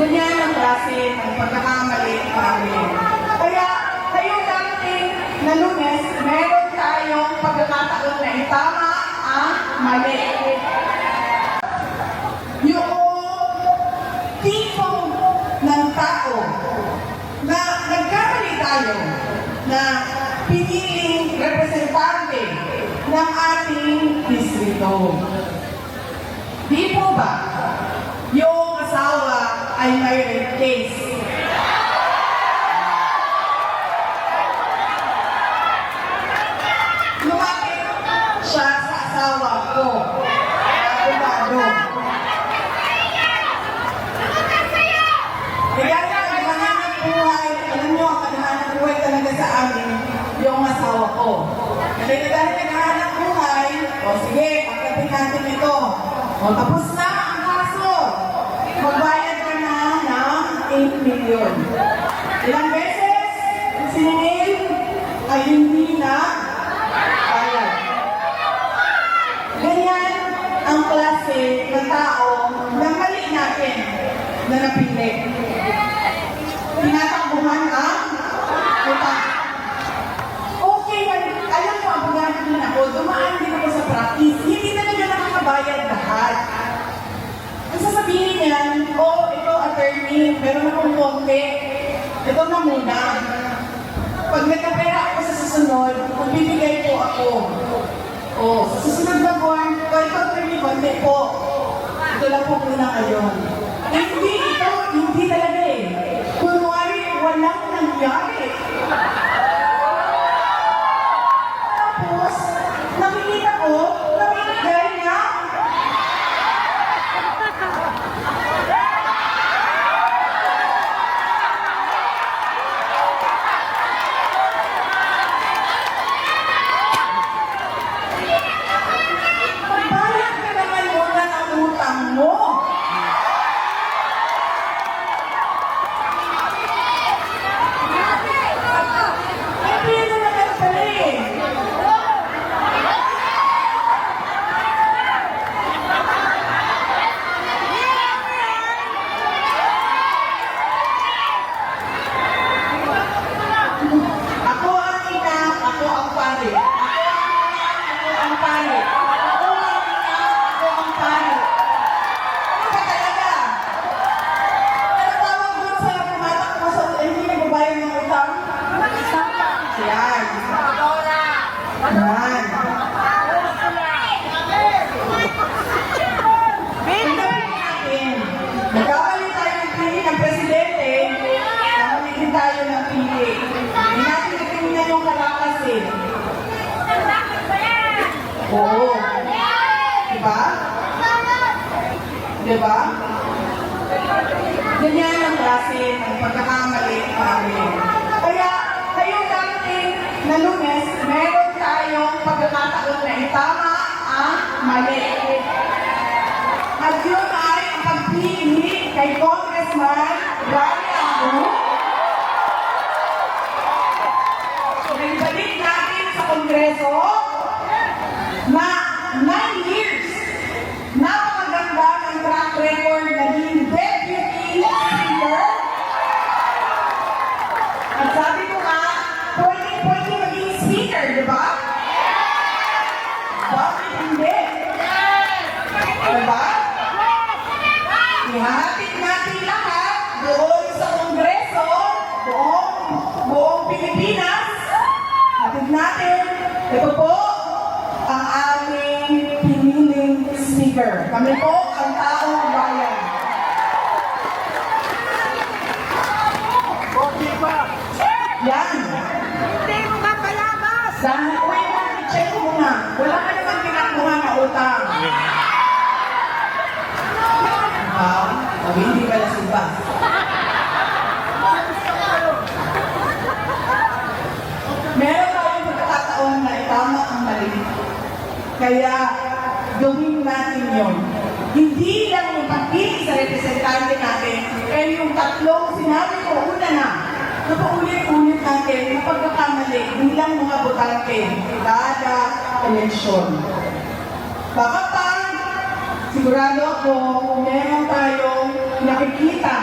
Ganyan ang klase ng pagkakamali namin. Kaya ngayong darating na lunes, meron tayong pagkakataon na itama ang mali. Yung tipo ng tao na nagkamali tayo na piniling representante ng ating distrito. Di po ba yung asawa ay may rape case? Lumapit sa asawa ko. Abogado. Kaya nga, naghahanap buhay, alam nyo, ang naghahanap buhay talaga sa amin, yung asawa ko. Kaya dahil naghahanap buhay, o sige, pagkapit natin ito. O tapos na ang kaso. Magbayad ka na ng 8 million. Ilang beses, siningil, ay hindi na bayad. Ganyan ang klase ng tao na mali natin na napili. Tinatakbuhan ang utang. Okay, man- alam mo, abogado din ako, dumaan din ako sa practice. Hindi talaga nakakabayad lahat. Ang sasabihin niyan, oh, ito attorney, meron akong konti. Ito na muna. Pag nagkapera ako sa susunod, magbibigay po ako. Oh, sa susunod na buwan, o ito attorney, konti po. Ito lang po muna ngayon. Ito, hindi talaga eh. Kunwari, walang nangyari. Tapos, nakikita ko, namimigay niya. Magbayad ka naman muna ng utang mo. Eh, pwede naman pala eh. Ako ang ina, pare. Ako ang pare. Ako ang ako ang pare. Ano ba talaga? Ano tawag doon sa tumatakbo sa hindi nagbabayad ng utang? Yan. Yan. Nagkakali tayo ng pili ng presidente, nakali din tayo ng pili. Hindi natin natingnan yung kalakas eh. Oo. Diba? Diba? Ganyan ang klase ng pagkakamali namin. Kaya ngayong darating na lunes, meron tayong pagkakataon na itama ang mali. At yun ay ang pagpili kay Congressman Rani Abu. Naibalik natin sa Kongreso na 9 years napakaganda ng track record naging deputy speaker. At sabi ko nga, pwede, pwede maging speaker, di ba? Bakit hindi? Diba? Ihahatid natin lahat doon sa Kongreso, buong, buong Pilipinas. Hatid natin, ito po, ang aming piniling speaker. Kami po ang taong bayan. Yan. Hindi mo ka palabas! Dahil, uy, check mo nga. Wala ka naman kinakuha na utang. Ah, sabi, hindi ka nasumba. Meron tayong pagkakataon na itama ang mali. Kaya, gawin natin yon. Hindi lang yung pagpili sa representante natin, pero yung tatlong sinabi ko una na, na paulit-ulit natin na pagkakamali bilang mga botante kada eleksyon. Baka pa, sigurado ako, meron tayong nakikita